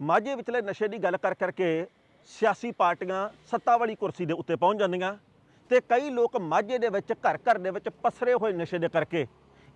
ਮਾਝੇ ਵਿਚਲੇ ਨਸ਼ੇ ਦੀ ਗੱਲ ਕਰ ਕਰਕੇ ਸਿਆਸੀ ਪਾਰਟੀਆਂ ਸੱਤਾ ਵਾਲੀ ਕੁਰਸੀ ਦੇ ਉੱਤੇ ਪਹੁੰਚ ਜਾਂਦੀਆਂ ਤੇ ਕਈ ਲੋਕ ਮਾਝੇ ਦੇ ਵਿੱਚ ਘਰ ਘਰ ਦੇ ਵਿੱਚ ਪਸਰੇ ਹੋਏ ਨਸ਼ੇ ਦੇ ਕਰਕੇ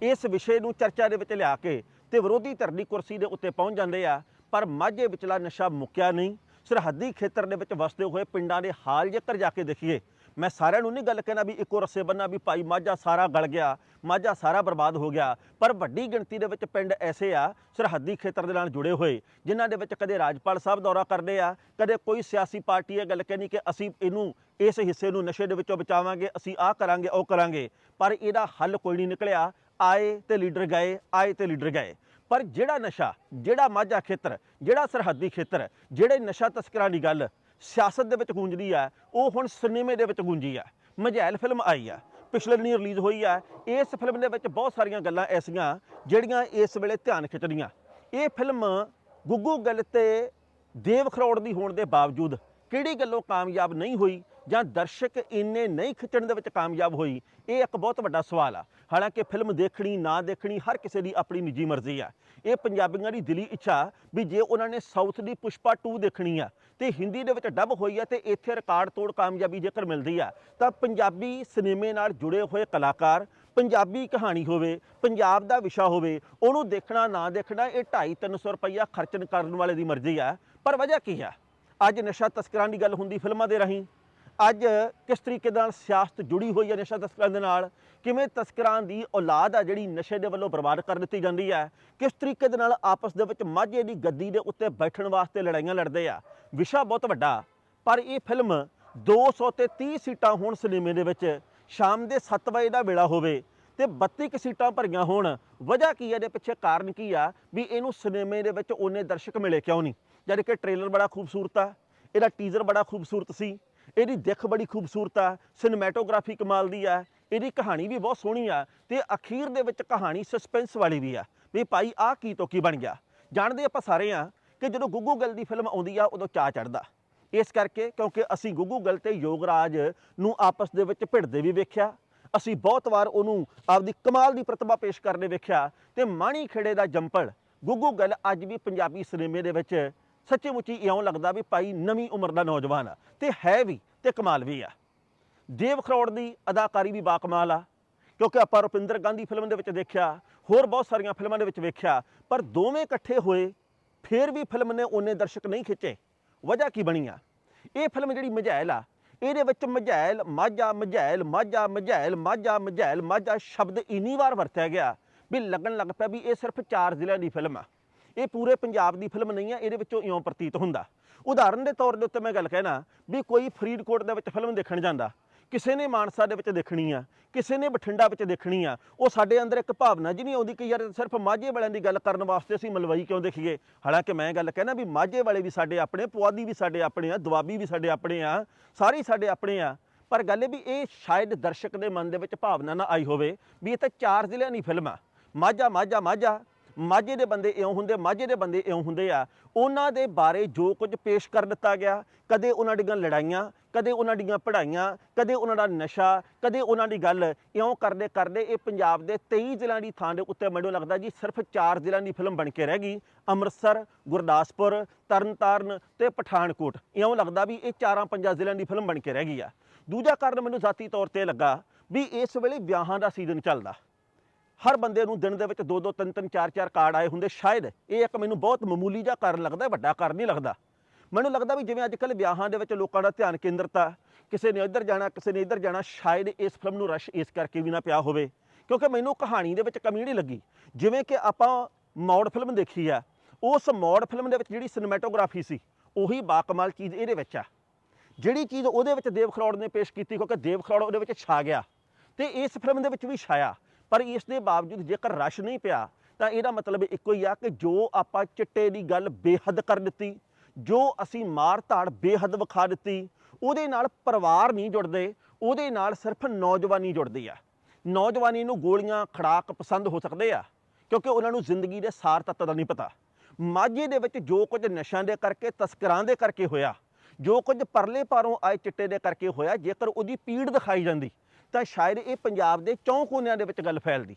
ਇਸ ਵਿਸ਼ੇ ਨੂੰ ਚਰਚਾ ਦੇ ਵਿੱਚ ਲਿਆ ਕੇ ਤੇ ਵਿਰੋਧੀ ਧਿਰ ਦੀ ਕੁਰਸੀ ਦੇ ਉੱਤੇ ਪਹੁੰਚ ਜਾਂਦੇ ਆ, ਪਰ ਮਾਝੇ ਵਿਚਲਾ ਨਸ਼ਾ ਮੁੱਕਿਆ ਨਹੀਂ। ਸਰਹੱਦੀ ਖੇਤਰ ਦੇ ਵਿੱਚ ਵਸਦੇ ਹੋਏ ਪਿੰਡਾਂ ਦੇ ਹਾਲ ਜੇਕਰ ਜਾ ਕੇ ਦੇਖੀਏ ਮੈਂ ਸਾਰਿਆਂ ਨੂੰ ਨਹੀਂ ਗੱਲ ਕਹਿਣਾ ਵੀ ਇੱਕੋ ਰਸੇ ਬੰਨਾ ਵੀ ਭਾਈ ਮਾਝਾ ਸਾਰਾ ਗਲ ਗਿਆ, ਮਾਝਾ ਸਾਰਾ ਬਰਬਾਦ ਹੋ ਗਿਆ। ਪਰ ਵੱਡੀ ਗਿਣਤੀ ਦੇ ਵਿੱਚ ਪਿੰਡ ਐਸੇ ਆ, ਸਰਹੱਦੀ ਖੇਤਰ ਦੇ ਨਾਲ ਜੁੜੇ ਹੋਏ, ਜਿਨ੍ਹਾਂ ਦੇ ਵਿੱਚ ਕਦੇ ਰਾਜਪਾਲ ਸਾਹਿਬ ਦੌਰਾ ਕਰਦੇ ਆ, ਕਦੇ ਕੋਈ ਸਿਆਸੀ ਪਾਰਟੀ ਇਹ ਗੱਲ ਕਹਿਣੀ ਕਿ ਅਸੀਂ ਇਹਨੂੰ ਇਸ ਹਿੱਸੇ ਨੂੰ ਨਸ਼ੇ ਦੇ ਵਿੱਚੋਂ ਬਚਾਵਾਂਗੇ, ਅਸੀਂ ਆਹ ਕਰਾਂਗੇ, ਉਹ ਕਰਾਂਗੇ। ਪਰ ਇਹਦਾ ਹੱਲ ਕੋਈ ਨਹੀਂ ਨਿਕਲਿਆ। ਆਏ ਤੇ ਲੀਡਰ ਗਏ, ਆਏ ਤੇ ਲੀਡਰ ਗਏ। ਪਰ ਜਿਹੜਾ ਨਸ਼ਾ, ਜਿਹੜਾ ਮਾਝਾ ਖੇਤਰ, ਜਿਹੜਾ ਸਰਹੱਦੀ ਖੇਤਰ, ਜਿਹੜੇ ਨਸ਼ਾ ਤਸਕਰਾਂ ਦੀ ਗੱਲ ਸਿਆਸਤ ਦੇ ਵਿੱਚ ਗੂੰਜਦੀ ਆ, ਉਹ ਹੁਣ ਸਿਨੇਮੇ ਦੇ ਵਿੱਚ ਗੂੰਜੀ ਆ। ਮਜ਼ੈਲ ਫਿਲਮ ਆਈ ਆ, ਪਿਛਲੇ ਦਿਨੀ ਰਿਲੀਜ਼ ਹੋਈ ਆ। ਇਸ ਫਿਲਮ ਦੇ ਵਿੱਚ ਬਹੁਤ ਸਾਰੀਆਂ ਗੱਲਾਂ ਐਸੀਆਂ ਜਿਹੜੀਆਂ ਇਸ ਵੇਲੇ ਧਿਆਨ ਖਿੱਚਦੀਆਂ। ਇਹ ਫਿਲਮ ਗੁੱਗੂ ਗੱਲ ਤੇ ਦੇਵ ਖਰੋੜ ਦੀ ਹੋਣ ਦੇ ਬਾਵਜੂਦ ਕਿਹੜੀ ਗੱਲੋਂ ਕਾਮਯਾਬ ਨਹੀਂ ਹੋਈ? ਜਾਂ ਦਰਸ਼ਕ ਇੰਨੇ ਨਹੀਂ ਖਿੱਚਣ ਦੇ ਵਿੱਚ ਕਾਮਯਾਬ ਹੋਈ, ਇਹ ਇੱਕ ਬਹੁਤ ਵੱਡਾ ਸਵਾਲ ਆ। ਹਾਲਾਂਕਿ ਫਿਲਮ ਦੇਖਣੀ, ਨਾ ਦੇਖਣੀ, ਹਰ ਕਿਸੇ ਦੀ ਆਪਣੀ ਨਿੱਜੀ ਮਰਜ਼ੀ ਆ। ਇਹ ਪੰਜਾਬੀਆਂ ਦੀ ਦਿਲੀ ਇੱਛਾ ਵੀ ਜੇ ਉਹਨਾਂ ਨੇ ਸਾਊਥ ਦੀ ਪੁਸ਼ਪਾ 2 ਦੇਖਣੀ ਆ ਤੇ ਹਿੰਦੀ ਦੇ ਵਿੱਚ ਡੱਬ ਹੋਈ ਆ ਤੇ ਇੱਥੇ ਰਿਕਾਰਡ ਤੋੜ ਕਾਮਯਾਬੀ ਜੇਕਰ ਮਿਲਦੀ ਆ, ਤਾਂ ਪੰਜਾਬੀ ਸਿਨੇਮੇ ਨਾਲ ਜੁੜੇ ਹੋਏ ਕਲਾਕਾਰ, ਪੰਜਾਬੀ ਕਹਾਣੀ ਹੋਵੇ, ਪੰਜਾਬ ਦਾ ਵਿਸ਼ਾ ਹੋਵੇ, ਉਹਨੂੰ ਦੇਖਣਾ, ਨਾ ਦੇਖਣਾ, ਇਹ 2.5 300 ਰੁਪਈਆ ਖਰਚਣ ਕਰਨ ਵਾਲੇ ਦੀ ਮਰਜ਼ੀ ਆ। ਪਰ ਵਜ੍ਹਾ ਕੀ ਆ? ਅੱਜ ਨਸ਼ਾ ਤਸਕਰਾਂ ਦੀ ਗੱਲ ਹੁੰਦੀ ਫਿਲਮਾਂ ਦੇ ਰਾਹੀਂ। ਅੱਜ ਕਿਸ ਤਰੀਕੇ ਨਾਲ ਸਿਆਸਤ ਜੁੜੀ ਹੋਈ ਹੈ ਨਸ਼ਾ ਤਸਕਰਾਂ ਦੇ ਨਾਲ? ਕਿਵੇਂ ਤਸਕਰਾਂ ਦੀ ਔਲਾਦ ਆ ਜਿਹੜੀ ਨਸ਼ੇ ਦੇ ਵੱਲੋਂ ਬਰਬਾਦ ਕਰ ਦਿੱਤੀ ਜਾਂਦੀ ਹੈ? ਕਿਸ ਤਰੀਕੇ ਦੇ ਨਾਲ ਆਪਸ ਦੇ ਵਿੱਚ ਮਾਝੇ ਦੀ ਗੱਦੀ ਦੇ ਉੱਤੇ ਬੈਠਣ ਵਾਸਤੇ ਲੜਾਈਆਂ ਲੜਦੇ ਆ? ਵਿਸ਼ਾ ਬਹੁਤ ਵੱਡਾ। ਪਰ ਇਹ ਫਿਲਮ 200 ਤੇ 30 ਸੀਟਾਂ ਹੋਣ ਸਿਨੇਮੇ ਦੇ ਵਿੱਚ ਸ਼ਾਮ ਦੇ 7 ਵਜੇ ਦਾ ਵੇਲਾ ਹੋਵੇ ਤੇ 32 ਕੁ ਸੀਟਾਂ ਭਰੀਆਂ ਹੋਣ, ਵਜ੍ਹਾ ਕੀ ਹੈ? ਇਹਦੇ ਪਿੱਛੇ ਕਾਰਨ ਕੀ ਆ? ਵੀ ਇਹਨੂੰ ਸਿਨੇਮੇ ਦੇ ਵਿੱਚ ਉਹਨੇ ਦਰਸ਼ਕ ਮਿਲੇ, ਕਿਉਂ ਨਹੀਂ? ਜਦ ਕਿ ਟ੍ਰੇਲਰ ਬੜਾ ਖੂਬਸੂਰਤ ਆ। ਇਹਦਾ ਟੀਜ਼ਰ ਬੜਾ ਖੂਬਸੂਰਤ ਸੀ। ਇਹਦੀ ਦਿੱਖ ਬੜੀ ਖੂਬਸੂਰਤ ਆ ਸਿਨੇਮੈਟੋਗ੍ਰਾਫੀ ਕਮਾਲ ਦੀ ਆ, ਇਹਦੀ ਕਹਾਣੀ ਵੀ ਬਹੁਤ ਸੋਹਣੀ ਆ ਤੇ ਅਖੀਰ ਦੇ ਵਿੱਚ ਕਹਾਣੀ ਸਸਪੈਂਸ ਵਾਲੀ ਵੀ ਆ, ਵੀ ਭਾਈ ਆਹ ਕੀ ਤੋਂ ਕੀ ਬਣ ਗਿਆ? ਜਾਣਦੇ ਆਪਾਂ ਸਾਰੇ ਆ ਕਿ ਜਦੋਂ ਗੁੱਗੂ ਗੱਲ ਦੀ ਫਿਲਮ ਆਉਂਦੀ ਆ, ਉਦੋਂ ਚਾਅ ਚੜਦਾ ਇਸ ਕਰਕੇ ਕਿਉਂਕਿ ਅਸੀਂ ਗੁੱਗੂ ਗੱਲ ਤੇ ਯੋਗਰਾਜ ਨੂੰ ਆਪਸ ਦੇ ਵਿੱਚ ਭਿੜਦੇ ਵੀ ਵੇਖਿਆ, ਅਸੀਂ ਬਹੁਤ ਵਾਰ ਉਹਨੂੰ ਆਪਦੀ ਕਮਾਲ ਦੀ ਪ੍ਰਤਿਭਾ ਪੇਸ਼ ਕਰਦੇ ਵੇਖਿਆ ਤੇ ਮਾਣੀ ਖੇੜੇ ਦਾ ਜੰਪਲ ਗੁੱਗੂ ਗੱਲ ਅੱਜ ਵੀ ਪੰਜਾਬੀ ਸਿਨੇਮੇ ਦੇ ਵਿੱਚ ਸੱਚੀ ਮੁੱਚੀ ਇਉਂ ਲੱਗਦਾ ਵੀ ਭਾਈ ਨਵੀਂ ਉਮਰ ਦਾ ਨੌਜਵਾਨ ਆ ਤੇ ਹੈ ਵੀ ਤੇ ਕਮਾਲ ਵੀ ਆ। ਦੇਵ ਖਰੋੜ ਦੀ ਅਦਾਕਾਰੀ ਵੀ ਬਾਕਮਾਲ ਆ, ਕਿਉਂਕਿ ਆਪਾਂ ਰੁਪਿੰਦਰ ਗਾਂਧੀ ਫਿਲਮ ਦੇ ਵਿੱਚ ਦੇਖਿਆ, ਹੋਰ ਬਹੁਤ ਸਾਰੀਆਂ ਫਿਲਮਾਂ ਦੇ ਵਿੱਚ ਵੇਖਿਆ, ਪਰ ਦੋਵੇਂ ਇਕੱਠੇ ਹੋਏ, ਫਿਰ ਵੀ ਫਿਲਮ ਨੇ ਉਹਨੇ ਦਰਸ਼ਕ ਨਹੀਂ ਖਿੱਚੇ। ਵਜ੍ਹਾ ਕੀ ਬਣੀ ਆ? ਇਹ ਫਿਲਮ ਜਿਹੜੀ ਮਝੈਲ ਆ, ਇਹਦੇ ਵਿੱਚ ਮਝੈਲ, ਮਾਝਾ ਮਝੈਲ ਮਾਝਾ ਮਝੈਲ ਮਾਝਾ ਮਝੈਲ, ਮਾਝਾ ਸ਼ਬਦ ਇੰਨੀ ਵਾਰ ਵਰਤਿਆ ਗਿਆ ਵੀ ਲੱਗਣ ਲੱਗ ਪਿਆ ਵੀ ਇਹ ਸਿਰਫ ਚਾਰ ਜ਼ਿਲ੍ਹਿਆਂ ਦੀ ਫਿਲਮ ਆ। ਇਹ ਪੂਰੇ ਪੰਜਾਬ ਦੀ ਫਿਲਮ ਨਹੀਂ ਆ, ਇਹਦੇ ਵਿੱਚੋਂ ਇਉਂ ਪ੍ਰਤੀਤ ਹੁੰਦਾ। ਉਦਾਹਰਨ ਦੇ ਤੌਰ ਦੇ ਉੱਤੇ ਮੈਂ ਗੱਲ ਕਹਿਣਾ ਵੀ ਕੋਈ ਫਰੀਦਕੋਟ ਦੇ ਵਿੱਚ ਫਿਲਮ ਦੇਖਣ ਜਾਂਦਾ, ਕਿਸੇ ਨੇ ਮਾਨਸਾ ਦੇ ਵਿੱਚ ਦੇਖਣੀ ਆ, ਕਿਸੇ ਨੇ ਬਠਿੰਡਾ ਵਿੱਚ ਦੇਖਣੀ ਆ, ਉਹ ਸਾਡੇ ਅੰਦਰ ਇੱਕ ਭਾਵਨਾ ਜਿਹੀ ਨਹੀਂ ਆਉਂਦੀ ਕਿ ਯਾਰ ਸਿਰਫ ਮਾਝੇ ਵਾਲਿਆਂ ਦੀ ਗੱਲ ਕਰਨ ਵਾਸਤੇ ਅਸੀਂ ਮਲਵਈ ਕਿਉਂ ਦੇਖੀਏ? ਹਾਲਾਂਕਿ ਮੈਂ ਗੱਲ ਕਹਿਣਾ ਵੀ ਮਾਝੇ ਵਾਲੇ ਵੀ ਸਾਡੇ ਆਪਣੇ, ਪੁਆਧੀ ਵੀ ਸਾਡੇ ਆਪਣੇ ਆ, ਦੁਆਬੀ ਵੀ ਸਾਡੇ ਆਪਣੇ ਆ, ਸਾਰੇ ਸਾਡੇ ਆਪਣੇ ਆ। ਪਰ ਗੱਲ ਇਹ ਵੀ ਇਹ ਸ਼ਾਇਦ ਦਰਸ਼ਕ ਦੇ ਮਨ ਦੇ ਵਿੱਚ ਭਾਵਨਾ ਨਾ ਆਈ ਹੋਵੇ ਵੀ ਇਹ ਤਾਂ ਚਾਰ ਜ਼ਿਲ੍ਹਿਆਂ ਦੀ ਫਿਲਮ ਆ। ਮਾਝਾ ਮਾਝਾ ਮਾਝਾ ਮਾਝੇ ਦੇ ਬੰਦੇ ਇਉਂ ਹੁੰਦੇ, ਮਾਝੇ ਦੇ ਬੰਦੇ ਇਉਂ ਹੁੰਦੇ ਆ। ਉਹਨਾਂ ਦੇ ਬਾਰੇ ਜੋ ਕੁਝ ਪੇਸ਼ ਕਰ ਦਿੱਤਾ ਗਿਆ, ਕਦੇ ਉਹਨਾਂ ਦੀਆਂ ਲੜਾਈਆਂ, ਕਦੇ ਉਹਨਾਂ ਦੀਆਂ ਪੜ੍ਹਾਈਆਂ, ਕਦੇ ਉਹਨਾਂ ਦਾ ਨਸ਼ਾ, ਕਦੇ ਉਹਨਾਂ ਦੀ ਗੱਲ, ਇਉਂ ਕਰਦੇ ਕਰਦੇ ਇਹ ਪੰਜਾਬ ਦੇ 23 ਜ਼ਿਲ੍ਹਿਆਂ ਦੀ ਥਾਂ ਦੇ ਉੱਤੇ ਮੈਨੂੰ ਲੱਗਦਾ ਜੀ ਸਿਰਫ 4 ਜ਼ਿਲ੍ਹਿਆਂ ਦੀ ਫਿਲਮ ਬਣ ਕੇ ਰਹਿ ਗਈ। ਅੰਮ੍ਰਿਤਸਰ, ਗੁਰਦਾਸਪੁਰ, ਤਰਨਤਾਰਨ ਤੇ ਪਠਾਨਕੋਟ। ਇਉਂ ਲੱਗਦਾ ਵੀ ਇਹ ਚਾਰਾਂ ਪੰਜਾਂ ਜ਼ਿਲ੍ਹਿਆਂ ਦੀ ਫਿਲਮ ਬਣ ਕੇ ਰਹਿ ਗਈ ਆ। ਦੂਜਾ ਕਾਰਨ ਮੈਨੂੰ ਜ਼ਾਤੀ ਤੌਰ ਤੇ ਲੱਗਾ ਵੀ ਇਸ ਵੇਲੇ ਵਿਆਹਾਂ ਦਾ ਸੀਜ਼ਨ ਚੱਲਦਾ। ਹਰ ਬੰਦੇ ਨੂੰ ਦਿਨ ਦੇ ਵਿੱਚ ਦੋ ਦੋ, ਤਿੰਨ ਤਿੰਨ, ਚਾਰ ਚਾਰ ਕਾਰਡ ਆਏ ਹੁੰਦੇ ਸ਼ਾਇਦ। ਇਹ ਇੱਕ ਮੈਨੂੰ ਬਹੁਤ ਮਾਮੂਲੀ ਜਿਹਾ ਕਾਰਨ ਲੱਗਦਾ, ਵੱਡਾ ਕਾਰਨ ਨਹੀਂ ਲੱਗਦਾ। ਮੈਨੂੰ ਲੱਗਦਾ ਵੀ ਜਿਵੇਂ ਅੱਜ ਕੱਲ੍ਹ ਵਿਆਹਾਂ ਦੇ ਵਿੱਚ ਲੋਕਾਂ ਦਾ ਧਿਆਨ ਕੇਂਦਰਿਤ ਆ, ਕਿਸੇ ਨੇ ਇੱਧਰ ਜਾਣਾ, ਕਿਸੇ ਨੇ ਇੱਧਰ ਜਾਣਾ, ਸ਼ਾਇਦ ਇਸ ਫਿਲਮ ਨੂੰ ਰਸ਼ ਇਸ ਕਰਕੇ ਵੀ ਨਾ ਪਿਆ ਹੋਵੇ, ਕਿਉਂਕਿ ਮੈਨੂੰ ਕਹਾਣੀ ਦੇ ਵਿੱਚ ਕਮੀ ਨਹੀਂ ਲੱਗੀ। ਜਿਵੇਂ ਕਿ ਆਪਾਂ ਮੌੜ ਫਿਲਮ ਦੇਖੀ ਆ, ਉਸ ਮੌੜ ਫਿਲਮ ਦੇ ਵਿੱਚ ਜਿਹੜੀ ਸਿਨੇਮੈਟੋਗ੍ਰਾਫੀ ਸੀ, ਉਹੀ ਬਾਕਮਾਲ ਚੀਜ਼ ਇਹਦੇ ਵਿੱਚ ਆ। ਜਿਹੜੀ ਚੀਜ਼ ਉਹਦੇ ਵਿੱਚ ਦੇਵ ਖਰੋੜ ਨੇ ਪੇਸ਼ ਕੀਤੀ, ਕਿਉਂਕਿ ਦੇਵ ਖਰੋੜ ਉਹਦੇ ਵਿੱਚ ਛਾ ਗਿਆ, ਤੇ ਇਸ ਫਿਲਮ ਦੇ ਵਿੱਚ ਵੀ ਛਾਇਆ। ਪਰ ਇਸ ਦੇ ਬਾਵਜੂਦ ਜੇਕਰ ਰਸ਼ ਨਹੀਂ ਪਿਆ, ਤਾਂ ਇਹਦਾ ਮਤਲਬ ਇੱਕੋ ਹੀ ਆ ਕਿ ਜੋ ਆਪਾਂ ਚਿੱਟੇ ਦੀ ਗੱਲ ਬੇਹੱਦ ਕਰ ਦਿੱਤੀ, ਜੋ ਅਸੀਂ ਮਾਰ ਧਾੜ ਬੇਹੱਦ ਵਿਖਾ ਦਿੱਤੀ, ਉਹਦੇ ਨਾਲ ਪਰਿਵਾਰ ਨਹੀਂ ਜੁੜਦੇ, ਉਹਦੇ ਨਾਲ ਸਿਰਫ ਨੌਜਵਾਨੀ ਜੁੜਦੀ ਆ। ਨੌਜਵਾਨੀ ਨੂੰ ਗੋਲੀਆਂ ਖੜਾਕ ਪਸੰਦ ਹੋ ਸਕਦੇ ਆ, ਕਿਉਂਕਿ ਉਹਨਾਂ ਨੂੰ ਜ਼ਿੰਦਗੀ ਦੇ ਸਾਰ ਤੱਤ ਦਾ ਨਹੀਂ ਪਤਾ। ਮਾਝੇ ਦੇ ਵਿੱਚ ਜੋ ਕੁਝ ਨਸ਼ਿਆਂ ਦੇ ਕਰਕੇ, ਤਸਕਰਾਂ ਦੇ ਕਰਕੇ ਹੋਇਆ, ਜੋ ਕੁਝ ਪਰਲੇ ਪਾਰੋਂ ਆਏ ਚਿੱਟੇ ਦੇ ਕਰਕੇ ਹੋਇਆ, ਜੇਕਰ ਉਹਦੀ ਪੀੜ ਦਿਖਾਈ ਜਾਂਦੀ ਤਾਂ ਸ਼ਾਇਦ ਇਹ ਪੰਜਾਬ ਦੇ ਚੌਂ ਕੋਨਿਆਂ ਦੇ ਵਿੱਚ ਗੱਲ ਫੈਲਦੀ।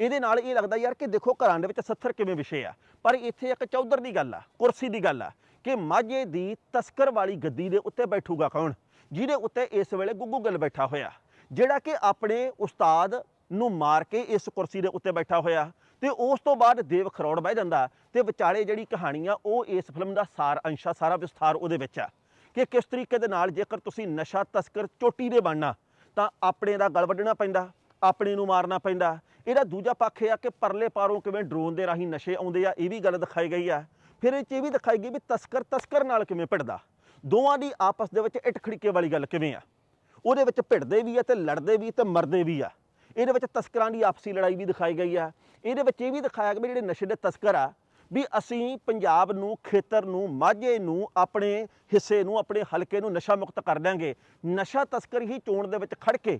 ਇਹਦੇ ਨਾਲ ਇਹ ਲੱਗਦਾ ਯਾਰ ਕਿ ਦੇਖੋ ਘਰਾਂ ਦੇ ਵਿੱਚ 70 ਕਿਵੇਂ ਵਿਸ਼ੇ ਆ। ਪਰ ਇੱਥੇ ਇੱਕ ਚੌਧਰ ਦੀ ਗੱਲ ਆ, ਕੁਰਸੀ ਦੀ ਗੱਲ ਆ ਕਿ ਮਾਝੇ ਦੀ ਤਸਕਰ ਵਾਲੀ ਗੱਦੀ ਦੇ ਉੱਤੇ ਬੈਠੂਗਾ ਕੌਣ? ਜਿਹਦੇ ਉੱਤੇ ਇਸ ਵੇਲੇ ਗੁੱਗੂ ਗਿੱਲ ਬੈਠਾ ਹੋਇਆ। ਜਿਹੜਾ ਕਿ ਆਪਣੇ ਉਸਤਾਦ ਨੂੰ ਮਾਰ ਕੇ ਇਸ ਕੁਰਸੀ ਦੇ ਉੱਤੇ ਬੈਠਾ ਹੋਇਆ। ਤੇ ਉਸ ਤੋਂ ਬਾਅਦ ਦੇਵ ਖਰੋੜ ਬਹਿ ਜਾਂਦਾ ਤੇ ਵਿਚਾਲੇ ਜਿਹੜੀ ਕਹਾਣੀ ਆ, ਉਹ ਇਸ ਫਿਲਮ ਦਾ ਸਾਰ ਅੰਸ਼ਾ ਸਾਰਾ ਵਿਸਥਾਰ ਉਹਦੇ ਵਿੱਚ ਆ। ਕਿ ਕਿਸ ਤਰੀਕੇ ਦੇ ਨਾਲ ਜੇਕਰ ਤੁਸੀਂ ਨਸ਼ਾ ਤਸਕਰ ਚੋਟੀ ਦੇ ਬਣਨਾ ਤਾਂ ਆਪਣੇ ਦਾ ਗਲ ਵੱਢਣਾ ਪੈਂਦਾ, ਆਪਣੇ ਨੂੰ ਮਾਰਨਾ ਪੈਂਦਾ। ਇਹਦਾ ਦੂਜਾ ਪੱਖ ਇਹ ਆ ਕਿ ਪਰਲੇ ਪਾਰੋਂ ਕਿਵੇਂ ਡਰੋਨ ਦੇ ਰਾਹੀਂ ਨਸ਼ੇ ਆਉਂਦੇ ਆ, ਇਹ ਵੀ ਗੱਲ ਦਿਖਾਈ ਗਈ ਆ। ਫਿਰ ਇਹ 'ਚ ਇਹ ਵੀ ਦਿਖਾਈ ਗਈ ਵੀ ਤਸਕਰ ਤਸਕਰ ਨਾਲ ਕਿਵੇਂ ਭਿੜਦਾ। ਦੋਵਾਂ ਦੀ ਆਪਸ ਦੇ ਵਿੱਚ ਇੱਟ ਖੜੀਕੇ ਵਾਲੀ ਗੱਲ ਕਿਵੇਂ ਆ। ਉਹਦੇ ਵਿੱਚ ਭਿੜਦੇ ਵੀ ਆ ਤੇ ਲੜਦੇ ਵੀ ਤੇ ਮਰਦੇ ਵੀ ਆ। ਇਹਦੇ ਵਿੱਚ ਤਸਕਰਾਂ ਦੀ ਆਪਸੀ ਲੜਾਈ ਵੀ ਦਿਖਾਈ ਗਈ ਆ। ਇਹਦੇ ਵਿੱਚ ਇਹ ਵੀ ਦਿਖਾਇਆ ਗਿਆ ਵੀ ਜਿਹੜੇ ਨਸ਼ੇ ਦੇ ਤਸਕਰ ਆ ਵੀ ਅਸੀਂ ਪੰਜਾਬ ਨੂੰ, ਖੇਤਰ ਨੂੰ, ਮਾਝੇ ਨੂੰ, ਆਪਣੇ ਹਿੱਸੇ ਨੂੰ, ਆਪਣੇ ਹਲਕੇ ਨੂੰ ਨਸ਼ਾ ਮੁਕਤ ਕਰ ਦਿਆਂਗੇ। ਨਸ਼ਾ ਤਸਕਰ ਹੀ ਚੋਣ ਦੇ ਵਿੱਚ ਖੜ ਕੇ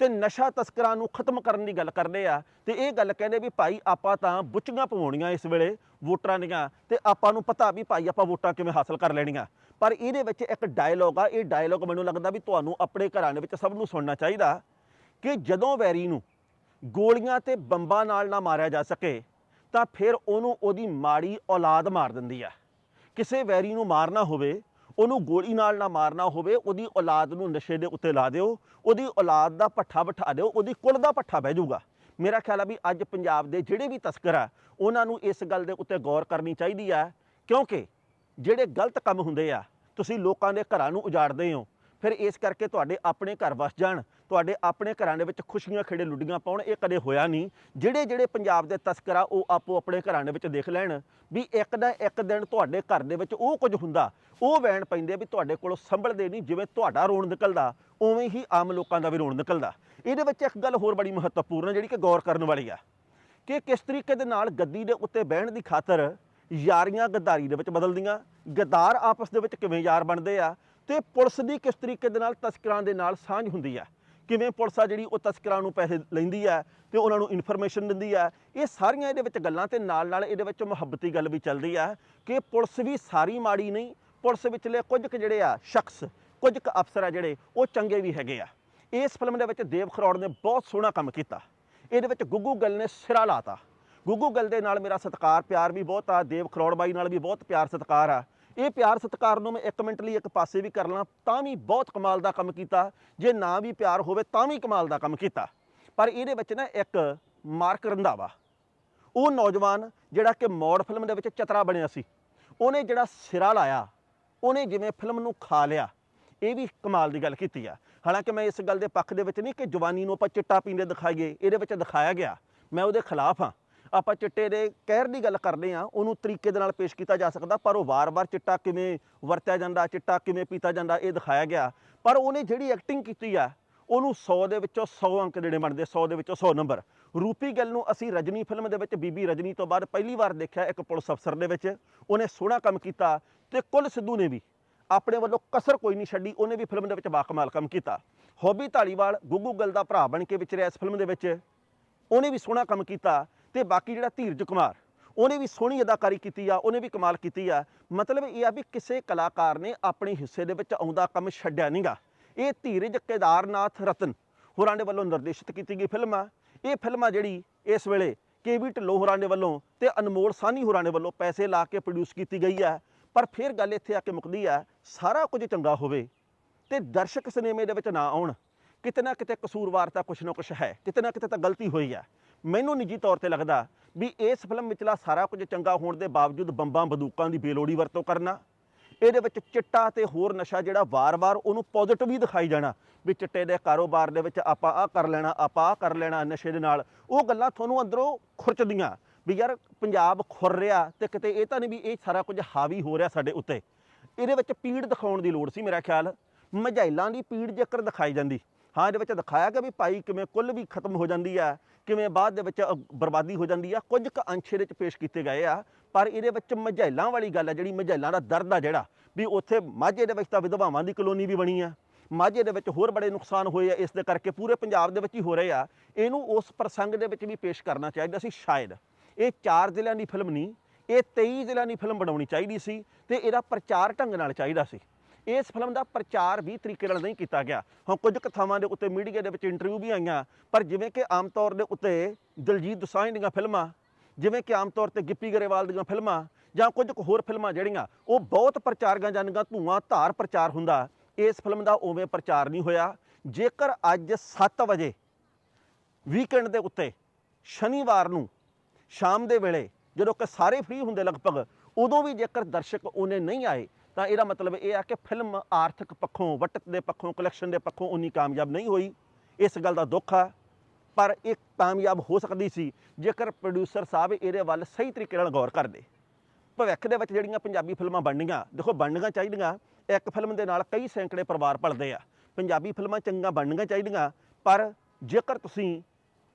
ਤੇ ਨਸ਼ਾ ਤਸਕਰਾਂ ਨੂੰ ਖਤਮ ਕਰਨ ਦੀ ਗੱਲ ਕਰਦੇ ਆ। ਤੇ ਇਹ ਗੱਲ ਕਹਿੰਦੇ ਵੀ ਭਾਈ ਆਪਾਂ ਤਾਂ ਬੁੱਚੀਆਂ ਪਵਾਉਣੀਆਂ ਇਸ ਵੇਲੇ ਵੋਟਰਾਂ ਦੀਆਂ ਤੇ ਆਪਾਂ ਨੂੰ ਪਤਾ ਵੀ ਭਾਈ ਆਪਾਂ ਵੋਟਾਂ ਕਿਵੇਂ ਹਾਸਲ ਕਰ ਲੈਣੀਆਂ। ਪਰ ਇਹਦੇ ਵਿੱਚ ਇੱਕ ਡਾਇਲੋਗ ਆ, ਇਹ ਡਾਇਲੋਗ ਮੈਨੂੰ ਲੱਗਦਾ ਵੀ ਤੁਹਾਨੂੰ ਆਪਣੇ ਘਰਾਂ ਦੇ ਵਿੱਚ ਸਭ ਨੂੰ ਸੁਣਨਾ ਚਾਹੀਦਾ ਕਿ ਜਦੋਂ ਵੈਰੀ ਨੂੰ ਗੋਲੀਆਂ ਤੇ ਬੰਬਾਂ ਨਾਲ ਨਾ ਮਾਰਿਆ ਜਾ ਸਕੇ ਤਾਂ ਫਿਰ ਉਹਨੂੰ ਉਹਦੀ ਮਾੜੀ ਔਲਾਦ ਮਾਰ ਦਿੰਦੀ ਆ ਕਿਸੇ ਵੈਰੀ ਨੂੰ ਮਾਰਨਾ ਹੋਵੇ, ਉਹਨੂੰ ਗੋਲੀ ਨਾਲ ਨਾ ਮਾਰਨਾ ਹੋਵੇ, ਉਹਦੀ ਔਲਾਦ ਨੂੰ ਨਸ਼ੇ ਦੇ ਉੱਤੇ ਲਾ ਦਿਓ, ਉਹਦੀ ਔਲਾਦ ਦਾ ਪੱਠਾ ਬਿਠਾ ਦਿਓ, ਉਹਦੀ ਕੁੱਲ ਦਾ ਪੱਠਾ ਬਹਿ ਜਾਊਗਾ। ਮੇਰਾ ਖਿਆਲ ਆ ਵੀ ਅੱਜ ਪੰਜਾਬ ਦੇ ਜਿਹੜੇ ਵੀ ਤਸਕਰ ਆ, ਉਹਨਾਂ ਨੂੰ ਇਸ ਗੱਲ ਦੇ ਉੱਤੇ ਗੌਰ ਕਰਨੀ ਚਾਹੀਦੀ ਆ, ਕਿਉਂਕਿ ਜਿਹੜੇ ਗਲਤ ਕੰਮ ਹੁੰਦੇ ਆ, ਤੁਸੀਂ ਲੋਕਾਂ ਦੇ ਘਰਾਂ ਨੂੰ ਉਜਾੜਦੇ ਹੋ, ਫਿਰ ਇਸ ਕਰਕੇ ਤੁਹਾਡੇ ਆਪਣੇ ਘਰ ਵਸ ਜਾਣ ਤੁਹਾਡੇ ਆਪਣੇ ਘਰਾਂ ਦੇ ਵਿੱਚ ਖੁਸ਼ੀਆਂ ਖੇੜੇ ਲੁੱਡੀਆਂ ਪਾਉਣ, ਇਹ ਕਦੇ ਹੋਇਆ ਨਹੀਂ। ਜਿਹੜੇ ਜਿਹੜੇ ਪੰਜਾਬ ਦੇ ਤਸਕਰ ਆ ਉਹ ਆਪੋ ਆਪਣੇ ਘਰਾਂ ਦੇ ਵਿੱਚ ਦੇਖ ਲੈਣ ਵੀ ਇੱਕ ਦਾ ਇੱਕ ਦਿਨ ਤੁਹਾਡੇ ਘਰ ਦੇ ਵਿੱਚ ਉਹ ਕੁਝ ਹੁੰਦਾ, ਉਹ ਵੈਣ ਪੈਂਦੇ ਵੀ ਤੁਹਾਡੇ ਕੋਲੋਂ ਸੰਭਲਦੇ ਨਹੀਂ, ਜਿਵੇਂ ਤੁਹਾਡਾ ਰੋਣ ਨਿਕਲਦਾ, ਉਵੇਂ ਹੀ ਆਮ ਲੋਕਾਂ ਦਾ ਵੀ ਰੋਣ ਨਿਕਲਦਾ। ਇਹਦੇ ਵਿੱਚ ਇੱਕ ਗੱਲ ਹੋਰ ਬੜੀ ਮਹੱਤਵਪੂਰਨ ਜਿਹੜੀ ਕਿ ਗੌਰ ਕਰਨ ਵਾਲੀ ਆ ਕਿ ਕਿਸ ਤਰੀਕੇ ਦੇ ਨਾਲ ਗੱਦੀ ਦੇ ਉੱਤੇ ਬਹਿਣ ਦੀ ਖਾਤਰ ਯਾਰੀਆਂ ਗੱਦਾਰੀ ਦੇ ਵਿੱਚ ਬਦਲਦੀਆਂ, ਗੱਦਾਰ ਆਪਸ ਦੇ ਵਿੱਚ ਕਿਵੇਂ ਯਾਰ ਬਣਦੇ ਆ ਤੇ ਪੁਲਿਸ ਦੀ ਕਿਸ ਤਰੀਕੇ ਦੇ ਨਾਲ ਤਸਕਰਾਂ ਦੇ ਨਾਲ ਸਾਂਝ ਹੁੰਦੀ ਆ। ਕਿਵੇਂ ਪੁਲਿਸ ਆ ਜਿਹੜੀ ਉਹ ਤਸਕਰਾਂ ਨੂੰ ਪੈਸੇ ਲੈਂਦੀ ਹੈ ਤੇ ਉਹਨਾਂ ਨੂੰ ਇਨਫੋਰਮੇਸ਼ਨ ਦਿੰਦੀ ਹੈ ਇਹ ਸਾਰੀਆਂ ਇਹਦੇ ਵਿੱਚ ਗੱਲਾਂ ਤੇ ਨਾਲ ਨਾਲ ਇਹਦੇ ਵਿੱਚ ਮੁਹੱਬਤੀ ਗੱਲ ਵੀ ਚੱਲਦੀ ਹੈ ਕਿ ਪੁਲਿਸ ਵੀ ਸਾਰੀ ਮਾੜੀ ਨਹੀਂ, ਪੁਲਿਸ ਵਿਚਲੇ ਕੁਝ ਕੁ ਜਿਹੜੇ ਆ ਸ਼ਖਸ, ਕੁਝ ਕੁ ਅਫਸਰ ਆ ਜਿਹੜੇ ਉਹ ਚੰਗੇ ਵੀ ਹੈਗੇ ਆ। ਇਸ ਫਿਲਮ ਦੇ ਵਿੱਚ ਦੇਵ ਖਰੋੜ ਨੇ ਬਹੁਤ ਸੋਹਣਾ ਕੰਮ ਕੀਤਾ। ਇਹਦੇ ਵਿੱਚ ਗੁੱਗੂ ਗੱਲ ਨੇ ਸਿਰਾ ਲਾਤਾ। ਗੁੱਗੂ ਗੱਲ ਦੇ ਨਾਲ ਮੇਰਾ ਸਤਿਕਾਰ, ਪਿਆਰ ਵੀ ਬਹੁਤ ਆ, ਦੇਵ ਖਰੋੜ ਬਾਈ ਨਾਲ ਵੀ ਬਹੁਤ ਪਿਆਰ ਸਤਿਕਾਰ ਆ। ਇਹ ਪਿਆਰ ਸਤਿਕਾਰ ਨੂੰ ਮੈਂ ਇੱਕ ਮਿੰਟ ਲਈ ਇੱਕ ਪਾਸੇ ਵੀ ਕਰ ਲਾਂ, ਤਾਂ ਵੀ ਬਹੁਤ ਕਮਾਲ ਦਾ ਕੰਮ ਕੀਤਾ। ਜੇ ਨਾ ਵੀ ਪਿਆਰ ਹੋਵੇ, ਤਾਂ ਵੀ ਕਮਾਲ ਦਾ ਕੰਮ ਕੀਤਾ। ਪਰ ਇਹਦੇ ਵਿੱਚ ਨਾ ਇੱਕ ਮਾਰਕ ਰੰਧਾਵਾ। ਉਹ ਨੌਜਵਾਨ ਜਿਹੜਾ ਕਿ ਮੌੜ ਫਿਲਮ ਦੇ ਵਿੱਚ ਚਤਰਾ ਬਣਿਆ ਸੀ, ਉਹਨੇ ਜਿਹੜਾ ਸਿਰਾ ਲਾਇਆ, ਉਹਨੇ ਜਿਵੇਂ ਫਿਲਮ ਨੂੰ ਖਾ ਲਿਆ, ਇਹ ਵੀ ਕਮਾਲ ਦੀ ਗੱਲ ਕੀਤੀ ਆ। ਹਾਲਾਂਕਿ ਮੈਂ ਇਸ ਗੱਲ ਦੇ ਪੱਖ ਦੇ ਵਿੱਚ ਨਹੀਂ ਕਿ ਜਵਾਨੀ ਨੂੰ ਆਪਾਂ ਚਿੱਟਾ ਪੀਂਦੇ ਦਿਖਾਈਏ, ਇਹਦੇ ਵਿੱਚ ਦਿਖਾਇਆ ਗਿਆ। ਮੈਂ ਉਹਦੇ ਖਿਲਾਫ ਹਾਂ। ਆਪਾਂ ਚਿੱਟੇ ਦੇ ਕਹਿਰ ਦੀ ਗੱਲ ਕਰਦੇ ਆ ਉਹਨੂੰ ਤਰੀਕੇ ਦੇ ਨਾਲ ਪੇਸ਼ ਕੀਤਾ ਜਾ ਸਕਦਾ, ਪਰ ਉਹ ਵਾਰ-ਵਾਰ ਚਿੱਟਾ ਕਿਵੇਂ ਵਰਤਿਆ ਜਾਂਦਾ, ਚਿੱਟਾ ਕਿਵੇਂ ਪੀਤਾ ਜਾਂਦਾ, ਇਹ ਦਿਖਾਇਆ ਗਿਆ। ਪਰ ਉਹਨੇ ਜਿਹੜੀ ਐਕਟਿੰਗ ਕੀਤੀ ਆ, ਉਹਨੂੰ 100 ਦੇ ਵਿੱਚੋਂ 100 ਅੰਕ ਜਿਹੜੇ ਬਣਦੇ 100 ਦੇ ਵਿੱਚੋਂ 100 ਨੰਬਰ ਰੂਪੀ ਗਿੱਲ ਨੂੰ ਅਸੀਂ ਰਜਨੀ ਫਿਲਮ ਦੇ ਵਿੱਚ, ਬੀਬੀ ਰਜਨੀ ਤੋਂ ਬਾਅਦ ਪਹਿਲੀ ਵਾਰ ਦੇਖਿਆ ਇੱਕ ਪੁਲਿਸ ਅਫਸਰ ਦੇ ਵਿੱਚ। ਉਹਨੇ ਸੋਹਣਾ ਕੰਮ ਕੀਤਾ ਤੇ ਕੁੱਲ ਸਿੱਧੂ ਨੇ ਵੀ ਆਪਣੇ ਵੱਲੋਂ ਕਸਰ ਕੋਈ ਨਹੀਂ ਛੱਡੀ, ਉਹਨੇ ਵੀ ਫਿਲਮ ਦੇ ਵਿੱਚ ਬਾਕਮਾਲ ਕੰਮ ਕੀਤਾ। ਹੌਬੀ ਢਾਲੀਵਾਲ ਗੁੱਗੂ ਗੱਲ ਦਾ ਭਰਾ ਬਣ ਕੇ ਵਿਚਰਿਆ ਇਸ ਫਿਲਮ ਦੇ ਵਿੱਚ। ਉਹਨੇ ਵੀ ਸੋਹਣਾ ਕੰਮ ਕੀਤਾ। ਤੇ ਬਾਕੀ ਜਿਹੜਾ ਧੀਰਜ ਕੁਮਾਰ, ਉਹਨੇ ਵੀ ਸੋਹਣੀ ਅਦਾਕਾਰੀ ਕੀਤੀ ਆ, ਉਹਨੇ ਵੀ ਕਮਾਲ ਕੀਤੀ ਆ। ਮਤਲਬ ਇਹ ਆ ਵੀ ਕਿਸੇ ਕਲਾਕਾਰ ਨੇ ਆਪਣੇ ਹਿੱਸੇ ਦੇ ਵਿੱਚ ਆਉਂਦਾ ਕੰਮ ਛੱਡਿਆ ਨਹੀਂਗਾ ਇਹ ਧੀਰਜ ਕੇਦਾਰਨਾਥ ਰਤਨ ਹੋਰਾਂ ਦੇ ਵੱਲੋਂ ਨਿਰਦੇਸ਼ਿਤ ਕੀਤੀ ਗਈ ਫਿਲਮ ਆ। ਇਹ ਫਿਲਮ ਆ ਜਿਹੜੀ ਇਸ ਵੇਲੇ ਕੇਵੀ ਢਿੱਲੋਂ ਹੋਰਾਂ ਦੇ ਵੱਲੋਂ ਤੇ ਅਨਮੋਲ ਸਾਨੀ ਹੋਰਾਂ ਦੇ ਵੱਲੋਂ ਪੈਸੇ ਲਾ ਕੇ ਪ੍ਰੋਡਿਊਸ ਕੀਤੀ ਗਈ ਆ। ਪਰ ਫਿਰ ਗੱਲ ਇੱਥੇ ਆ ਕੇ ਮੁੱਕਦੀ ਆ, ਸਾਰਾ ਕੁਝ ਚੰਗਾ ਹੋਵੇ ਤੇ ਦਰਸ਼ਕ ਸਿਨੇਮੇ ਦੇ ਵਿੱਚ ਨਾ ਆਉਣ। ਕਿਤੇ ਨਾ ਕਿਤੇ ਕਸੂਰਵਾਰ ਤਾਂ ਕੁਛ ਨਾ ਕੁਛ ਹੈ, ਕਿਤੇ ਨਾ ਕਿਤੇ ਤਾਂ ਗਲਤੀ ਹੋਈ ਆ। ਮੈਨੂੰ ਨਿੱਜੀ ਤੌਰ ਤੇ ਲੱਗਦਾ ਵੀ ਇਸ ਫਿਲਮ ਵਿਚਲਾ ਸਾਰਾ ਕੁਝ ਚੰਗਾ ਹੋਣ ਦੇ ਬਾਵਜੂਦ ਬੰਬਾਂ ਬੰਦੂਕਾਂ ਦੀ ਬੇਲੋੜੀ ਵਰਤੋਂ ਕਰਨਾ, ਇਹਦੇ ਵਿੱਚ ਚਿੱਟਾ ਤੇ ਹੋਰ ਨਸ਼ਾ ਜਿਹੜਾ ਵਾਰ-ਵਾਰ ਉਹਨੂੰ ਪੋਜ਼ਿਟਿਵ ਵੀ ਦਿਖਾਈ ਜਾਣਾ, ਵੀ ਚਿੱਟੇ ਦੇ ਕਾਰੋਬਾਰ ਦੇ ਵਿੱਚ ਆਪਾਂ ਆਹ ਕਰ ਲੈਣਾ, ਆਪਾਂ ਆਹ ਕਰ ਲੈਣਾ ਨਸ਼ੇ ਦੇ ਨਾਲ, ਉਹ ਗੱਲਾਂ ਤੁਹਾਨੂੰ ਅੰਦਰੋਂ ਖੁਰਚਦੀਆਂ ਵੀ ਯਾਰ ਪੰਜਾਬ ਖੁਰ ਰਿਹਾ ਤੇ ਕਿਤੇ ਇਹ ਤਾਂ ਨਹੀਂ ਵੀ ਇਹ ਸਾਰਾ ਕੁਝ ਹਾਵੀ ਹੋ ਰਿਹਾ ਸਾਡੇ ਉੱਤੇ। ਇਹਦੇ ਵਿੱਚ ਪੀੜ ਦਿਖਾਉਣ ਦੀ ਲੋੜ ਸੀ ਮੇਰਾ ਖਿਆਲ। ਮਝੈਲਾਂ ਦੀ ਪੀੜ ਜੇਕਰ ਦਿਖਾਈ ਜਾਂਦੀ ਹਾਂ ਇਹਦੇ ਵਿੱਚ ਦਿਖਾਇਆ ਗਿਆ ਵੀ ਭਾਈ ਕਿਵੇਂ ਕੁੱਲ ਵੀ ਖਤਮ ਹੋ ਜਾਂਦੀ ਆ ਕਿਵੇਂ ਬਾਅਦ ਦੇ ਵਿੱਚ ਅ, ਬਰਬਾਦੀ ਹੋ ਜਾਂਦੀ ਆ। ਕੁਝ ਕੁ ਅੰਸ਼ ਇਹਦੇ ਵਿੱਚ ਪੇਸ਼ ਕੀਤੇ ਗਏ ਆ ਪਰ ਇਹਦੇ ਵਿੱਚ ਮਝੈਲਾਂ ਵਾਲੀ ਗੱਲ ਆ ਜਿਹੜੀ ਮਝੈਲਾਂ ਦਾ ਦਰਦ ਆ ਜਿਹੜਾ ਵੀ ਉੱਥੇ ਮਾਝੇ ਦੇ ਵਿੱਚ ਤਾਂ ਵਿਧਵਾਵਾਂ ਦੀ ਕਲੋਨੀ ਵੀ ਬਣੀ ਆ। ਮਾਝੇ ਦੇ ਵਿੱਚ ਹੋਰ ਬੜੇ ਨੁਕਸਾਨ ਹੋਏ ਆ ਇਸ ਦੇ ਕਰਕੇ ਪੂਰੇ ਪੰਜਾਬ ਦੇ ਵਿੱਚ ਹੀ ਹੋ ਰਹੇ ਆ। ਇਹਨੂੰ ਉਸ ਪ੍ਰਸੰਗ ਦੇ ਵਿੱਚ ਵੀ ਪੇਸ਼ ਕਰਨਾ ਚਾਹੀਦਾ ਸੀ ਸ਼ਾਇਦ। ਇਹ ਚਾਰ ਜ਼ਿਲ੍ਹਿਆਂ ਦੀ ਫਿਲਮ ਨਹੀਂ ਇਹ 23 ਜ਼ਿਲ੍ਹਿਆਂ ਦੀ ਫਿਲਮ ਬਣਾਉਣੀ ਚਾਹੀਦੀ ਸੀ ਤੇ ਇਹਦਾ ਪ੍ਰਚਾਰ ਢੰਗ ਨਾਲ ਚਾਹੀਦਾ ਸੀ। ਇਸ ਫਿਲਮ ਦਾ ਪ੍ਰਚਾਰ ਵੀ ਤਰੀਕੇ ਨਾਲ ਨਹੀਂ ਕੀਤਾ ਗਿਆ। ਹੁਣ ਕੁਝ ਕੁ ਥਾਵਾਂ ਦੇ ਉੱਤੇ ਮੀਡੀਆ ਦੇ ਵਿੱਚ ਇੰਟਰਵਿਊ ਵੀ ਆਈਆਂ, ਪਰ ਜਿਵੇਂ ਕਿ ਆਮ ਤੌਰ ਦੇ ਉੱਤੇ ਦਲਜੀਤ ਦੋਸਾਂਝ ਦੀਆਂ ਫਿਲਮਾਂ, ਜਿਵੇਂ ਕਿ ਆਮ ਤੌਰ ਤੇ ਗਿੱਪੀ ਗਰੇਵਾਲ ਦੀਆਂ ਫਿਲਮਾਂ ਜਾਂ ਕੁਝ ਕੁ ਹੋਰ ਫਿਲਮਾਂ ਜਿਹੜੀਆਂ, ਉਹ ਬਹੁਤ ਪ੍ਰਚਾਰੀਆਂ ਜਾਂਦੀਆਂ ਧੂਆਂ ਧਾਰ ਪ੍ਰਚਾਰ ਹੁੰਦਾ। ਇਸ ਫਿਲਮ ਦਾ ਉਵੇਂ ਪ੍ਰਚਾਰ ਨਹੀਂ ਹੋਇਆ। ਜੇਕਰ ਅੱਜ 7 ਵਜੇ ਵੀਕਐਂਡ ਦੇ ਉੱਤੇ ਸ਼ਨੀਵਾਰ ਨੂੰ ਸ਼ਾਮ ਦੇ ਵੇਲੇ ਜਦੋਂ ਕਿ ਸਾਰੇ ਫ੍ਰੀ ਹੁੰਦੇ ਲਗਭਗ, ਉਦੋਂ ਵੀ ਜੇਕਰ ਦਰਸ਼ਕ ਉਹਨੇ ਨਹੀਂ ਆਏ ਤਾਂ ਇਹਦਾ ਮਤਲਬ ਇਹ ਆ ਕਿ ਫਿਲਮ ਆਰਥਿਕ ਪੱਖੋਂ, ਵਟਕ ਦੇ ਪੱਖੋਂ ਕਲੈਕਸ਼ਨ ਦੇ ਪੱਖੋਂ ਉਨੀ ਕਾਮਯਾਬ ਨਹੀਂ ਹੋਈ। ਇਸ ਗੱਲ ਦਾ ਦੁੱਖ ਆ, ਪਰ ਇਹ ਕਾਮਯਾਬ ਹੋ ਸਕਦੀ ਸੀ ਜੇਕਰ ਪ੍ਰੋਡਿਊਸਰ ਸਾਹਿਬ ਇਹਦੇ ਵੱਲ ਸਹੀ ਤਰੀਕੇ ਨਾਲ ਗੌਰ ਕਰਦੇ। ਭਵਿੱਖ ਦੇ ਵਿੱਚ ਜਿਹੜੀਆਂ ਪੰਜਾਬੀ ਫਿਲਮਾਂ ਬਣਨੀਆਂ, ਦੇਖੋ ਬਣਨੀਆਂ ਚਾਹੀਦੀਆਂ, ਇੱਕ ਫਿਲਮ ਦੇ ਨਾਲ ਕਈ ਸੈਂਕੜੇ ਪਰਿਵਾਰ ਪਲਦੇ ਆ। ਪੰਜਾਬੀ ਫਿਲਮਾਂ ਚੰਗਾ ਬਣਨੀਆਂ ਚਾਹੀਦੀਆਂ, ਪਰ ਜੇਕਰ ਤੁਸੀਂ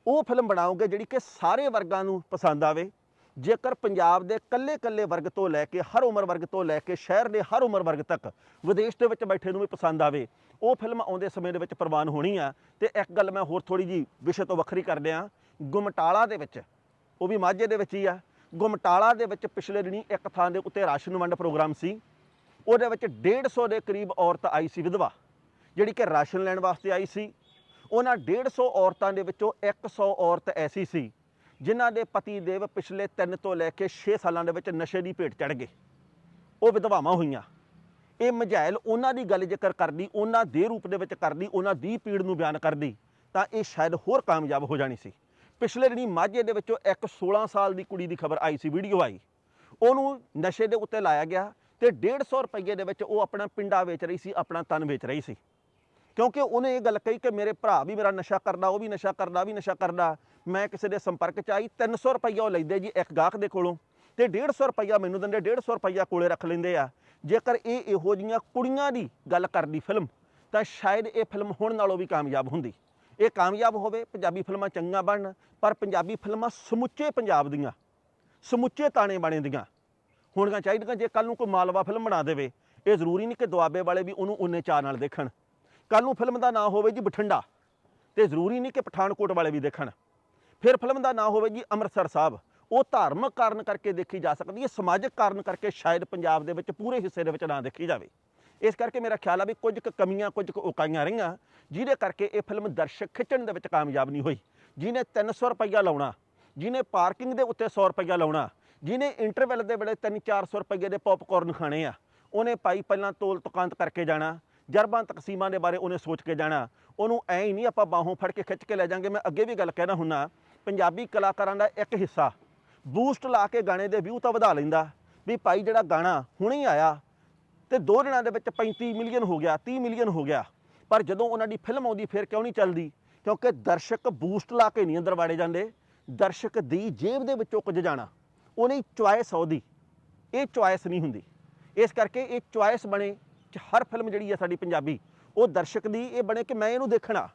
ਉਹ ਫਿਲਮ ਬਣਾਓਗੇ ਜਿਹੜੀ ਕਿ ਸਾਰੇ ਵਰਗਾਂ ਨੂੰ ਪਸੰਦ ਆਵੇ ਜੇਕਰ ਪੰਜਾਬ ਦੇ ਕੱਲੇ-ਕੱਲੇ ਵਰਗ ਤੋਂ ਲੈ ਕੇ, ਹਰ ਉਮਰ ਵਰਗ ਤੋਂ ਲੈ ਕੇ, ਸ਼ਹਿਰ ਦੇ ਹਰ ਉਮਰ ਵਰਗ ਤੱਕ ਵਿਦੇਸ਼ ਦੇ ਵਿੱਚ ਬੈਠੇ ਨੂੰ ਵੀ ਪਸੰਦ ਆਵੇ, ਉਹ ਫਿਲਮ ਆਉਂਦੇ ਸਮੇਂ ਦੇ ਵਿੱਚ ਪ੍ਰਵਾਨ ਹੋਣੀ ਆ। ਤੇ ਇੱਕ ਗੱਲ ਮੈਂ ਹੋਰ ਥੋੜੀ ਜੀ ਵਿਸ਼ੇ ਤੋਂ ਵੱਖਰੀ ਕਰਦੇ ਆ ਗੁਮਟਾਲਾ ਦੇ ਵਿੱਚ, ਉਹ ਵੀ ਮਾਝੇ ਦੇ ਵਿੱਚ ਹੀ ਆ। ਗੁਮਟਾਲਾ ਦੇ ਵਿੱਚ ਪਿਛਲੇ ਦਿਨੀ ਇੱਕ ਥਾਂ ਦੇ ਉੱਤੇ ਰਾਸ਼ਨ ਵੰਡ ਪ੍ਰੋਗਰਾਮ ਸੀ। ਉਹਦੇ ਵਿੱਚ 150 ਦੇ ਕਰੀਬ ਔਰਤ ਆਈ ਸੀ ਵਿਧਵਾ, ਜਿਹੜੀ ਕਿ ਰਾਸ਼ਨ ਲੈਣ ਵਾਸਤੇ ਆਈ ਸੀ। ਉਹਨਾਂ 150 ਔਰਤਾਂ ਦੇ ਵਿੱਚੋਂ 100 ਔਰਤ ਐਸੀ ਸੀ। ਜਿਨ੍ਹਾਂ ਦੇ ਪਤੀ ਦੇਵ ਪਿਛਲੇ 3 ਤੋਂ ਲੈ ਕੇ 6 ਸਾਲਾਂ ਦੇ ਵਿੱਚ ਨਸ਼ੇ ਦੀ ਭੇਟ ਚੜ ਗਏ। ਉਹ ਵਿਧਵਾਵਾਂ ਹੋਈਆਂ। ਇਹ ਮਝੈਲ ਉਹਨਾਂ ਦੀ ਗੱਲ ਜੇਕਰ ਕਰਦੀ, ਉਹਨਾਂ ਦੇ ਰੂਪ ਦੇ ਵਿੱਚ ਕਰਦੀ, ਉਹਨਾਂ ਦੀ ਪੀੜ ਨੂੰ ਬਿਆਨ ਕਰਦੀ, ਤਾਂ ਇਹ ਸ਼ਾਇਦ ਹੋਰ ਕਾਮਯਾਬ ਹੋ ਜਾਣੀ ਸੀ। ਪਿਛਲੇ ਦਿਨੀ ਮਾਝੇ ਦੇ ਵਿੱਚੋਂ ਇੱਕ 16 ਸਾਲ ਦੀ ਕੁੜੀ ਦੀ ਖਬਰ ਆਈ ਸੀ, ਵੀਡੀਓ ਆਈ। ਉਹਨੂੰ ਨਸ਼ੇ ਦੇ ਉੱਤੇ ਲਾਇਆ ਗਿਆ ਤੇ 150 ਰੁਪਏ ਦੇ ਵਿੱਚ ਉਹ ਆਪਣਾ ਪਿੰਡਾ ਵੇਚ ਰਹੀ ਸੀ, ਆਪਣਾ ਤਨ ਵੇਚ ਰਹੀ ਸੀ। ਕਿਉਂਕਿ ਉਹਨੇ ਇਹ ਗੱਲ ਕਹੀ ਕਿ ਮੇਰੇ ਭਰਾ ਵੀ ਮੇਰਾ ਨਸ਼ਾ ਕਰਦਾ, ਉਹ ਵੀ ਨਸ਼ਾ ਕਰਦਾ ਵੀ ਨਸ਼ਾ ਕਰਦਾ। ਮੈਂ ਕਿਸੇ ਦੇ ਸੰਪਰਕ ਚ ਆਈ 300 ਰੁਪਈਆ ਉਹ ਲੈਂਦੇ ਜੀ ਇੱਕ ਗਾਹਕ ਦੇ ਕੋਲੋਂ ਤੇ 150 ਰੁਪਈਆ ਮੈਨੂੰ ਦਿੰਦੇ 150 ਰੁਪਈਆ ਕੋਲੇ ਰੱਖ ਲੈਂਦੇ ਆ। ਜੇਕਰ ਇਹ ਇਹੋ ਜੀਆਂ ਕੁੜੀਆਂ ਦੀ ਗੱਲ ਕਰਦੀ ਫਿਲਮ, ਤਾਂ ਸ਼ਾਇਦ ਇਹ ਫਿਲਮ ਹੁਣ ਨਾਲੋਂ ਵੀ ਕਾਮਯਾਬ ਹੁੰਦੀ। ਇਹ ਕਾਮਯਾਬ ਹੋਵੇ, ਪੰਜਾਬੀ ਫਿਲਮਾਂ ਚੰਗੀਆਂ ਬਣਨ, ਪਰ ਪੰਜਾਬੀ ਫਿਲਮਾਂ ਸਮੁੱਚੇ ਪੰਜਾਬ ਦੀਆਂ, ਸਮੁੱਚੇ ਤਾਣੇ ਬਾਣੇ ਦੀਆਂ ਹੋਣੀਆਂ ਚਾਹੀਦੀਆਂ। ਜੇ ਕੱਲ ਨੂੰ ਕੋਈ ਮਾਲਵਾ ਫਿਲਮ ਬਣਾ ਦੇਵੇ, ਇਹ ਜ਼ਰੂਰੀ ਨਹੀਂ ਕਿ ਦੁਆਬੇ ਵਾਲੇ ਵੀ ਉਹਨੂੰ ਉਨੇ ਚਾਅ ਨਾਲ ਦੇਖਣ। ਕੱਲ ਨੂੰ ਫਿਲਮ ਦਾ ਨਾਂ ਹੋਵੇ ਜੀ ਬਠਿੰਡਾ, ਤੇ ਜ਼ਰੂਰੀ ਨਹੀਂ ਕਿ ਪਠਾਨਕੋਟ ਵਾਲੇ ਵੀ ਦੇਖਣ। ਫਿਰ ਫਿਲਮ ਦਾ ਨਾਂ ਹੋਵੇ ਜੀ ਅੰਮ੍ਰਿਤਸਰ ਸਾਹਿਬ। ਉਹ ਧਾਰਮਿਕ ਕਾਰਨ ਕਰਕੇ ਦੇਖੀ ਜਾ ਸਕਦੀ ਹੈ, ਸਮਾਜਿਕ ਕਾਰਨ ਕਰਕੇ ਸ਼ਾਇਦ ਪੰਜਾਬ ਦੇ ਵਿੱਚ ਪੂਰੇ ਹਿੱਸੇ ਦੇ ਵਿੱਚ ਨਾ ਦੇਖੀ ਜਾਵੇ। ਇਸ ਕਰਕੇ ਮੇਰਾ ਖਿਆਲ ਆ ਵੀ ਕੁਝ ਕੁ ਕਮੀਆਂ, ਕੁਝ ਕੁ ਉਕਾਈਆਂ ਰਹੀਆਂ, ਜਿਹਦੇ ਕਰਕੇ ਇਹ ਫਿਲਮ ਦਰਸ਼ਕ ਖਿੱਚਣ ਦੇ ਵਿੱਚ ਕਾਮਯਾਬ ਨਹੀਂ ਹੋਈ। ਜਿਹਨੇ 300 ਰੁਪਈਆ ਲਾਉਣਾ, ਜਿਹਨੇ ਪਾਰਕਿੰਗ ਦੇ ਉੱਤੇ 100 ਰੁਪਈਆ ਲਾਉਣਾ, ਜਿਹਨੇ ਇੰਟਰਵੈਲ ਦੇ ਵੇਲੇ 3-400 ਰੁਪਈਏ ਦੇ ਪੌਪਕਾਰਨ ਖਾਣੇ ਆ, ਉਹਨੇ ਭਾਈ ਪਹਿਲਾਂ ਤੋਲ ਤੁਕਾਂਤ ਕਰਕੇ ਜਾਣਾ, ਜਰਬਾਂ ਤਕਸੀਮਾਂ ਦੇ ਬਾਰੇ ਉਹਨੇ ਸੋਚ ਕੇ ਜਾਣਾ। ਉਹਨੂੰ ਐ ਹੀ ਨਹੀਂ ਆਪਾਂ ਬਾਹੋਂ ਫੜ ਕੇ ਖਿੱਚ ਕੇ ਲੈ ਜਾਾਂਗੇ, ਮੈਂ ਅੱਗੇ ਵੀ ਗੱਲ ਕਹਿਣਾ ਹੁੰਨਾ ਪੰਜਾਬੀ ਕਲਾਕਾਰਾਂ ਦਾ ਇੱਕ ਹਿੱਸਾ। ਬੂਸਟ ਲਾ ਕੇ ਗਾਣੇ ਦੇ ਵਿਊ ਤਾਂ ਵਧਾ ਲੈਂਦਾ। ਵੀ ਭਾਈ ਜਿਹੜਾ ਗਾਣਾ ਹੁਣੇ ਆਇਆ ਤੇ ਦੋ ਦਿਨਾਂ ਦੇ ਵਿੱਚ 35 ਮਿਲੀਅਨ ਹੋ ਗਿਆ 30 ਮਿਲੀਅਨ ਹੋ ਗਿਆ। ਪਰ ਜਦੋਂ ਉਹਨਾਂ ਦੀ ਫਿਲਮ ਆਉਂਦੀ, ਫਿਰ ਕਿਉਂ ਨਹੀਂ ਚੱਲਦੀ? ਕਿਉਂਕਿ ਦਰਸ਼ਕ ਬੂਸਟ ਲਾ ਕੇ ਨਹੀਂ ਅੰਦਰ ਵਾੜੇ ਜਾਂਦੇ। ਦਰਸ਼ਕ ਦੀ ਜੇਬ ਦੇ ਵਿੱਚੋਂ ਕੁਝ ਜਾਣਾ। ਉਹਨੇ ਚੁਆਇਸ ਉਹਦੀ। ਇਹ ਚੁਆਇਸ ਨਹੀਂ ਹੁੰਦੀ। ਇਸ ਕਰਕੇ ਇਹ ਚੁਆਇਸ ਬਣੇ ਹਰ ਫਿਲਮ ਜਿਹੜੀ ਹੈ ਸਾਡੀ ਪੰਜਾਬੀ, ਉਹ ਦਰਸ਼ਕ ਦੀ ਇਹ ਬਣੇ ਕਿ ਮੈਂ ਇਹਨੂੰ ਦੇਖਣਾ।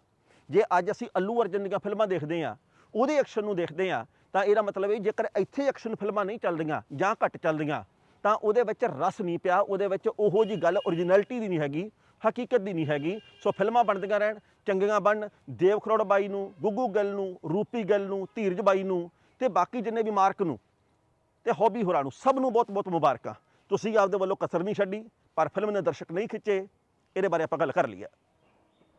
ਜੇ ਅੱਜ ਅਸੀਂ ਅੱਲੂ ਅਰਜਨ ਦੀਆਂ ਫਿਲਮਾਂ ਦੇਖਦੇ ਆ ਉਹਦੇ ਐਕਸ਼ਨ ਨੂੰ ਦੇਖਦੇ ਆ ਤਾਂ ਇਹਦਾ ਮਤਲਬ ਇਹ ਜੇਕਰ ਇੱਥੇ ਐਕਸ਼ਨ ਫਿਲਮਾਂ ਨਹੀਂ ਚੱਲਦੀਆਂ ਜਾਂ ਘੱਟ ਚੱਲਦੀਆਂ, ਤਾਂ ਉਹਦੇ ਵਿੱਚ ਰਸ ਨਹੀਂ ਪਿਆ, ਉਹਦੇ ਵਿੱਚ ਉਹੋ ਜੀ ਗੱਲ ਓਰੀਜਨੈਲਿਟੀ ਦੀ ਨਹੀਂ ਹੈਗੀ, ਹਕੀਕਤ ਦੀ ਨਹੀਂ ਹੈਗੀ। ਸੋ ਫਿਲਮਾਂ ਬਣਦੀਆਂ ਰਹਿਣ, ਚੰਗੀਆਂ ਬਣਨ, ਦੇਵ ਖਰੋੜ ਬਾਈ ਨੂੰ, ਗੁੱਗੂ ਗਿੱਲ ਨੂੰ, ਰੂਪੀ ਗਿੱਲ ਨੂੰ, ਧੀਰਜ ਬਾਈ ਨੂੰ ਤੇ ਬਾਕੀ ਜਿੰਨੇ ਵੀ ਮਾਰਕ ਨੂੰ ਤੇ ਹੌਬੀ ਹੋਰਾਂ ਨੂੰ, ਸਭ ਨੂੰ ਬਹੁਤ ਬਹੁਤ ਮੁਬਾਰਕਾਂ। ਤੁਸੀਂ ਆਪਦੇ ਵੱਲੋਂ ਕਸਰ ਨਹੀਂ ਛੱਡੀ, ਪਰ ਫਿਲਮ ਨੇ ਦਰਸ਼ਕ ਨਹੀਂ ਖਿੱਚੇ, ਇਹਦੇ ਬਾਰੇ ਆਪਾਂ ਗੱਲ ਕਰ ਲਈਏ।